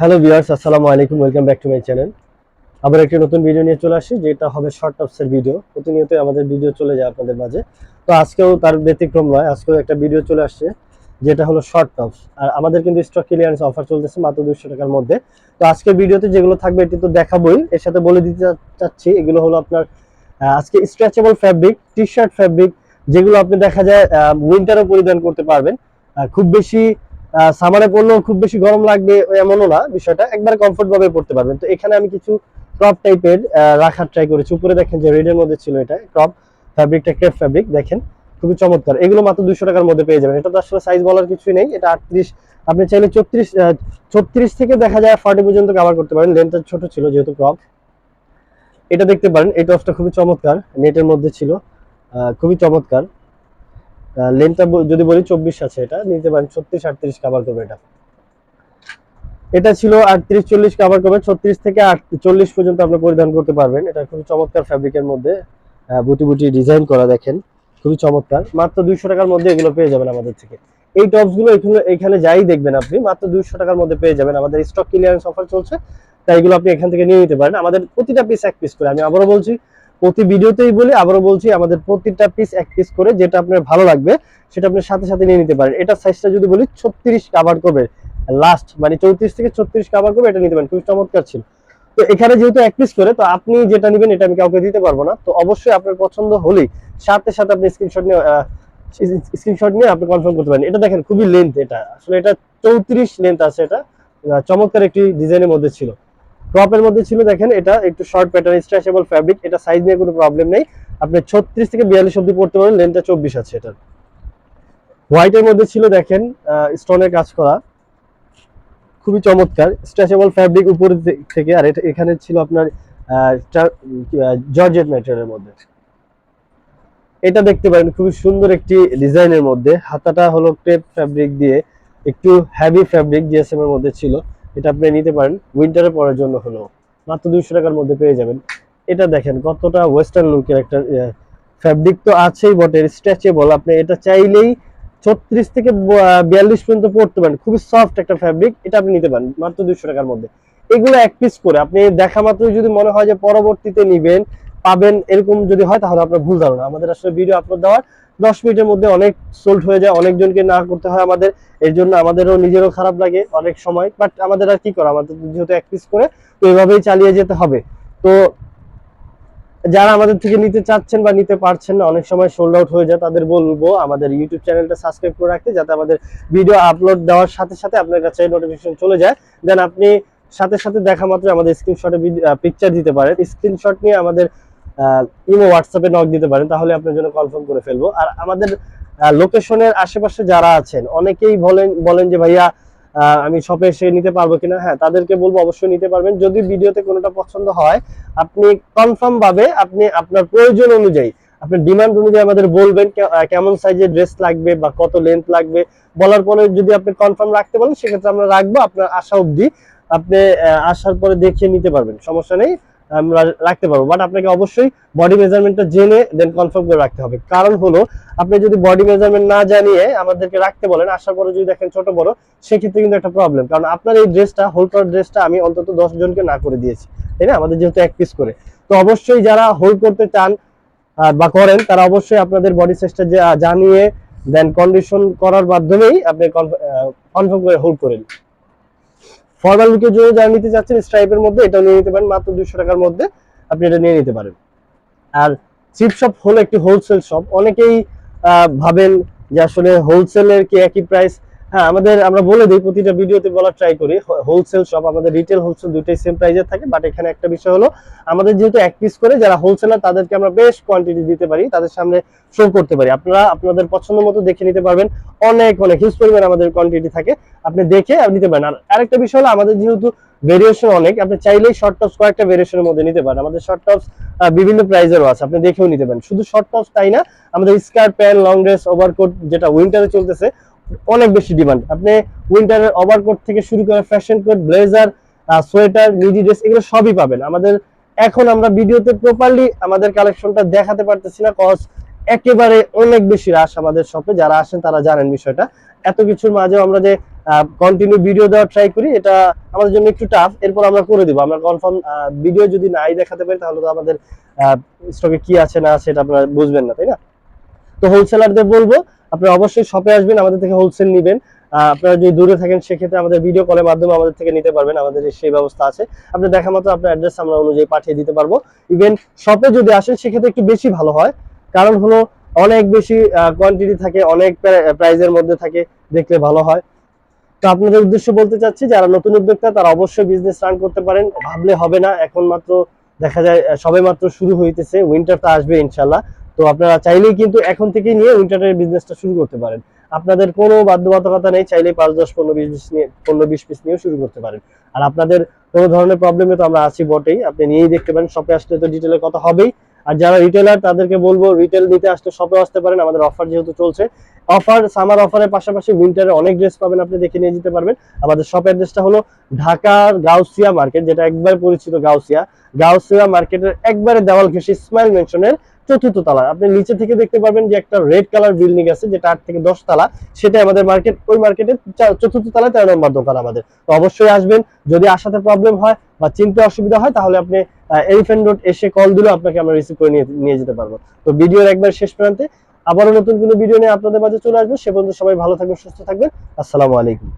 Hello viewers, আসসালামু আলাইকুম, welcome back to my channel. আবার একটি নতুন ভিডিও নিয়ে চলে আসি যেটা হবে শর্ট টপসের ভিডিও। প্রতিনিয়তই আমাদের ভিডিও চলে যায় আপনাদের মাঝে। তো আজকেও তার ব্যতিক্রম নয়, আজকেও একটা ভিডিও চলে আসছে, যেটা হলো শর্ট টপস। আর আমাদের কিন্তু স্টক ক্লিয়ারেন্স অফার চলতেছে মাত্র দুশো টাকার মধ্যে। তো আজকের ভিডিওতে যেগুলো থাকবে, এটি তো দেখাবোই। এর সাথে বলে দিতে চাচ্ছি, এগুলো হলো আপনার আজকে stretchable fabric T shirt fabric যেগুলো আপনি দেখা যায় উইন্টারও পরিধান করতে পারবেন। খুব বেশি সামারে পড়লেও খুব বেশি গরম লাগবে এমনও না, বিষয়টা একবার কমফোর্ট ভাবে পড়তে পারবেন। তো এখানে আমি কিছু ক্রপ টাইপের রাখার ট্রাই করেছি। উপরে দেখেন যে রেডের মধ্যে ছিল এটা ক্রপ ফ্যাব্রিকটা ক্রেপ ফ্যাব্রিক দেখেন, খুবই চমৎকার। এগুলো মাত্র দুশো টাকার মধ্যে পেয়ে যাবেন। এটা তো আসলে সাইজ বলার কিছুই নেই, এটা আটত্রিশ, আপনি চাইলে চৌত্রিশ ছত্রিশ থেকে দেখা যায় ফর্টি পর্যন্ত কভার করতে পারেন। লেন্থটা ছোট ছিল যেহেতু ক্রপ এটা দেখতে পারেন, এই টপসটা খুবই চমৎকার নেটের মধ্যে ছিল খুবই চমৎকার। লেন্থটা যদি বলি চব্বিশ আছে এটা, নিতে পারেন ছত্রিশ, আটত্রিশ কাভার করবে এটা। এটা ছিল আটত্রিশ, চল্লিশ কাভার করবে, ছত্রিশ থেকে চল্লিশ পর্যন্ত আপনি পরিধান করতে পারবেন। এটা খুবই চমৎকার ফ্যাব্রিকের মধ্যে বুটি বুটি ডিজাইন করা দেখেন, খুবই চমৎকার। মাত্র দুইশো টাকার মধ্যে এগুলো পেয়ে যাবেন আমাদের থেকে। এই টপসগুলো এখানে এখানে যাই দেখবেন আপনি, মাত্র দুইশো টাকার মধ্যে পেয়ে যাবেন। আমাদের স্টক ক্লিয়ারেন্স অফার চলছে, তাই এগুলো আপনি এখান থেকে নিয়ে নিতে পারেন। আমাদের প্রতিটা পিস এক পিস করে। আমি আবারও বলছি প্রতি ভিডিওতেই বলি, আবারও বলছি, আমাদের প্রতিটা পিস এক পিস করে যেটা আপনার ভালো লাগবে, সেটা আপনি সাথে সাথে নিয়ে নিতে পারেন। এটা সাইজটা যদি বলি, ছত্রিশ কাভার করবে। লাস্ট মানে চৌত্রিশ থেকে ছত্রিশ কাভার করবে, এটা নিতে পারেন। খুবই চমৎকার ছিল। তো এখানে যেহেতু এক পিস করে, তো আপনি যেটা নেবেন, এটা আমি কাউকে দিতে পারব না। তো অবশ্যই আপনার পছন্দ হলেই সাথে সাথে আপনি স্ক্রিনশট নিয়ে স্ক্রিনশট নিয়ে আপনি কনফার্ম করতে পারেন। এটা দেখেন, খুবই লেন্থ এটা। আসলে এটা চৌত্রিশ লেন্থ আছে এটা। চমৎকার একটি ডিজাইনের মধ্যে ছিল। ক্রপের মধ্যে ছিল, দেখেন, এটা একটু শর্ট প্যাটার্ন স্ট্রেচেবল ফ্যাব্রিক এটা সাইজ নিয়ে কোনো প্রবলেম নেই। আপনি ছত্রিশ থেকে বিয়াল্লিশ অব্দি পড়তে পারেন লেন্থটা চব্বিশ আছে এটার। হোয়াইটের মধ্যে ছিল, দেখেন স্টোনের কাজ করা। খুবই চমৎকার স্ট্রেচেবল ফ্যাব্রিক উপর থেকে, আর এখানে ছিল আপনার জর্জেট ম্যাটেরিয়ালের মধ্যে। এটা দেখতে পারেন, খুবই সুন্দর একটি ডিজাইনের মধ্যে। হাতাটা হলো ক্রেপ ফ্যাব্রিক দিয়ে, একটু হ্যাভি ফ্যাব্রিক জিএসএম এর মধ্যে ছিল। এটা আপনি নিতে পারেন। উইন্টারে পরার জন্য হলো মাত্র দুইশো টাকার মধ্যে পেয়ে যাবেন। এটা দেখেন কতটা ওয়েস্টার্ন লুকের একটা ফ্যাব্রিক তো আছেই বটে স্ট্রেচেবল আপনি এটা চাইলেই ছত্রিশ থেকে বিয়াল্লিশ পর্যন্ত পড়তে পারেন। খুবই সফট একটা ফ্যাব্রিক এটা আপনি নিতে পারেন মাত্র দুইশো টাকার মধ্যে। এগুলো এক পিস করে, আপনি দেখা মাত্রই যদি মনে হয় যে পরবর্তীতে নিবেন পাবেন এরকম যদি হয় তাহলে আপনার ভুল ধারণা। আমাদের আসলে ভিডিও আপলোড দেওয়ার দশ মিনিটের মধ্যে অনেক সোল্ড হয়ে যায়, অনেকজনকে না করতে হয় আমাদের। এর জন্য আমাদেরও নিজেরও খারাপ লাগে অনেক সময়। বাট আমাদের আর কি করা? আমাদের যেহেতু পিস করে, তো এভাবেই চালিয়ে যেতে হবে। তো যারা আমাদের থেকে নিতে চাচ্ছেন বা নিতে পারছেন না, অনেক সময় সোল্ড আউট হয়ে যায়, তাদের বলব আমাদের ইউটিউব চ্যানেলটা সাবস্ক্রাইব করে রাখতে, যাতে আমাদের ভিডিও আপলোড দেওয়ার সাথে সাথে আপনার কাছে নোটিফিকেশন চলে যায়। দেন আপনি সাথে সাথে দেখা মাত্র আমাদের স্ক্রিনশটে পিকচার দিতে পারেন। স্ক্রিনশট নিয়ে আমাদের ইমো হোয়াটসঅ্যাপে নক দিতে পারেন, তাহলে আপনার জন্য কনফার্ম করে ফেলব। আর আমাদের লোকেশনের আশেপাশে যারা আছেন, অনেকেই বলেন বলেন যে ভাইয়া আমি শপে এসে নিতে পারব কিনা। হ্যাঁ তাদেরকে বলব অবশ্যই নিতে পারবেন। যদি ভিডিওতে কোনোটা পছন্দ হয়, আপনি কনফার্ম ভাবে আপনি আপনার প্রয়োজন অনুযায়ী, আপনার ডিমান্ড অনুযায়ী আমাদের বলবেন কেমন সাইজের ড্রেস লাগবে বা কত লেন্থ লাগবে। বলার পরে যদি আপনি কনফার্ম রাখতে বলেন, সেক্ষেত্রে আমরা রাখব। আপনার আশা অবধি আপনি আসার পরে দেখিয়ে নিতে পারবেন। সমস্যা নেই। আমরা রাখতে পারব। বাট আপনাকে অবশ্যই বডি মেজারমেন্টটা জেনে দেন কনফার্ম করে রাখতে হবে। কারণ হলো, আপনি যদি বডি মেজারমেন্ট না জানিয়ে আমাদেরকে রাখতে বলেন আসার পরে যদি দেখেন ছোট বড়, সেক্ষেত্রে কিন্তু একটা প্রবলেম কারণ আপনার এই ড্রেসটা হোল করার ড্রেসটা আমি অন্তত দশ জনকে না করে দিয়েছি। তাই না? আমাদের যেহেতু এক পিস করে। তো অবশ্যই যারা হোল্ড করতে চান বা করেন, তারা অবশ্যই আপনাদের বডি সাইজটা জানিয়ে দেন কন্ডিশন করার মাধ্যমেই আপনি কনফার্ম করে হোল্ড করেন ফর্মাল লুকের জন্য যারা নিতে চাচ্ছেন স্ট্রাইপের মধ্যে এটা নিয়ে নিতে পারেন। মাত্র দুশো টাকার মধ্যে আপনি এটা নিয়ে নিতে পারেন। আর চিপ শপ হলো একটি হোলসেল শপ অনেকেই ভাবেন যে আসলে হোলসেলের কি একই প্রাইস হ্যাঁ আমাদের, আমরা বলে দিই, প্রতিটা ভিডিওতে বলার ট্রাই করি। হোলসেল শপ আমাদের রিটেল হোলসেল দুইটাই সেম প্রাইজে থাকে বাট এখানে একটা বিষয় হলো, আমাদের যেহেতু এক পিস করে, যারা হোলসেলার তাদেরকে আমরা বেশ কোয়ান্টিটি দিতে পারি, তাদের সামনে শো করতে পারি। আপনারা আপনাদের পছন্দ মতো দেখে নিতে পারবেন, অনেক অনেক হিউজ পরিমাণ আমাদের কোয়ান্টিটি থাকে, আপনি দেখে নিতে পারেন। আর আরেকটা বিষয় হলো, আমাদের যেহেতু ভেরিয়েশন অনেক, আপনি চাইলেই শর্ট টপস কয়েকটা ভেরিয়েশনের মধ্যে নিতে পারেন। আমাদের শর্ট টপস বিভিন্ন প্রাইজেরও আছে, আপনি দেখেও নিতে পারেন। শুধু শর্ট টপস তাই না, আমাদের skirt pant long dress overcoat যেটা উইন্টারে চলতেছে অনেক বেশি ডিমান্ড আপনি উইন্টারের ওভারকোট থেকে শুরু করে fashion coat blazer sweater midi dress এগুলো সবই পাবেন। আমাদের এখন আমরা ভিডিওতে প্রপারলি আমাদের কালেকশনটা দেখাতে পারতেছি না কজ একেবারে অনেক বেশি রাশ আমাদের শপে যারা আসেন তারা জানেন বিষয়টা। এত কিছুর মাঝেও আমরা যে কন্টিনিউ ভিডিও দেওয়ার ট্রাই করি, এটা আমাদের জন্য একটু টাফ এরপর আমরা করে দিব। আমরা কনফার্ম ভিডিও যদি নাই দেখাতে পারি, তাহলে তো আমাদের স্টকে কি আছে না আছে এটা আপনারা বুঝবেন না, তাই না? তো হোলসেলারদের বলব, আপনারা অবশ্যই শপে আসবেন, আমাদের থেকে হোলসেল নেবেন। আপনারা যদি দূরে থাকেন, সেক্ষেত্রে আমাদের ভিডিও কলের মাধ্যমে আমাদের থেকে নিতে পারবেন, আমাদের সেই ব্যবস্থা আছে। আপনি দেখা মতো আপনার অ্যাড্রেস আমরা অনুযায়ী পাঠিয়ে দিতে পারব। ইভেন শপে যদি আসেন, সেক্ষেত্রে একটু বেশি ভালো হয়। কারণ হলো, অনেক বেশি কোয়ান্টিটি থাকে, অনেক প্রাইজের মধ্যে থাকে, দেখলে ভালো হয়। তো আপনাদের উদ্দেশ্য বলতে চাচ্ছি, যারা নতুন উদ্যোক্তা, তারা অবশ্যই বিজনেস রান করতে পারেন। ভাবলে হবে না, এখন মাত্র দেখা যায় সবে মাত্র শুরু হইতেছে উইন্টার তো আসবে ইনশাল্লাহ তো আপনারা চাইলেই কিন্তু এখন থেকেই নিয়ে উইন্টারের বিজনেসটা শুরু করতে পারেন। আপনাদের কোনো বাধ্যবাধকতা নেই, চাইলেই পাঁচ, দশ, পনেরো, বিশ পিস নিয়ে, পনেরো, বিশ পিস নিয়েও শুরু করতে পারেন। আর আপনাদের কোনো ধরনের প্রবলেমে তো আমরা আছি বটেই, আপনি নিয়েই দেখতে পারেন শপে আসলে তো ডিটেলে কথা হবেই। আর যারা রিটেলার তাদেরকে বলব রিটেল নিতে আসতে শপে আসতে পারেন, আমাদের অফার যেহেতু চলছে অফার, সামার অফারের পাশাপাশি উইন্টারে অনেক ড্রেস পাবেন আপনি দেখে নিয়ে যেতে পারবেন। আমাদের শপ অ্যাড্রেসটা হলো ঢাকার গাউসিয়া মার্কেট যেটা একবার পরিচিত গাউসিয়া। গাউসিয়া মার্কেটের একবারে দেওয়াল ঘেঁষে স্মাইল মেনশনের চতুর্থ তলা। আপনি নিচে থেকে দেখতে পাবেন যে একটা রেড কালার বিল্ডিং আছে, যেটা আট থেকে দশ তালা। সেটা আমাদের মার্কেট ওই মার্কেটের চতুর্থ তলায় তেরো নম্বর দোকান আমাদের। তো অবশ্যই আসবেন। যদি আসাতে প্রবলেম হয় বা চিনতে অসুবিধা হয়, তাহলে আপনি এলিফেন্ট রোড এসে কল দিলেও আপনাকে আমরা রিসিভ করে নিয়ে যেতে পারব। তো ভিডিওর একবার শেষ প্রান্তে আবারও নতুন কোনো ভিডিও নিয়ে আপনাদের মাঝে চলে আসব। সে পর্যন্ত সবাই ভালো থাকবেন, সুস্থ থাকবেন। আসসালামু আলাইকুম।